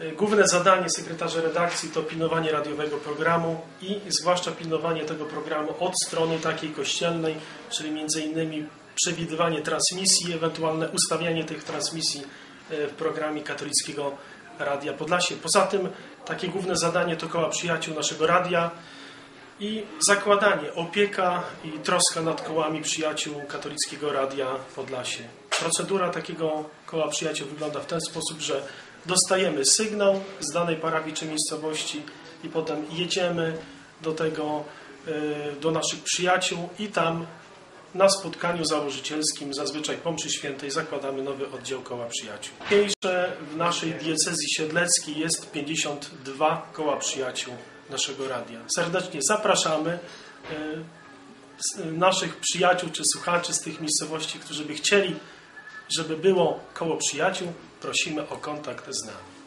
E, Główne zadanie sekretarza redakcji to pilnowanie radiowego programu i zwłaszcza pilnowanie tego programu od strony takiej kościelnej, czyli między innymi przewidywanie transmisji, ewentualne ustawianie tych transmisji e, w programie katolickiego Radia Podlasie. Poza tym takie główne zadanie to koła przyjaciół naszego radia i zakładanie, opieka i troska nad kołami przyjaciół katolickiego Radia Podlasie. Procedura takiego koła przyjaciół wygląda w ten sposób, że dostajemy sygnał z danej parafii czy miejscowości i potem jedziemy do tego, e, do naszych przyjaciół i tam na spotkaniu założycielskim, zazwyczaj po mszy świętej, zakładamy nowy oddział koła przyjaciół. Dzisiejsze w naszej diecezji siedleckiej jest 52 koła przyjaciół naszego radia. Serdecznie zapraszamy e, naszych przyjaciół czy słuchaczy z tych miejscowości, którzy by chcieli, żeby było koło przyjaciół, prosimy o kontakt z nami.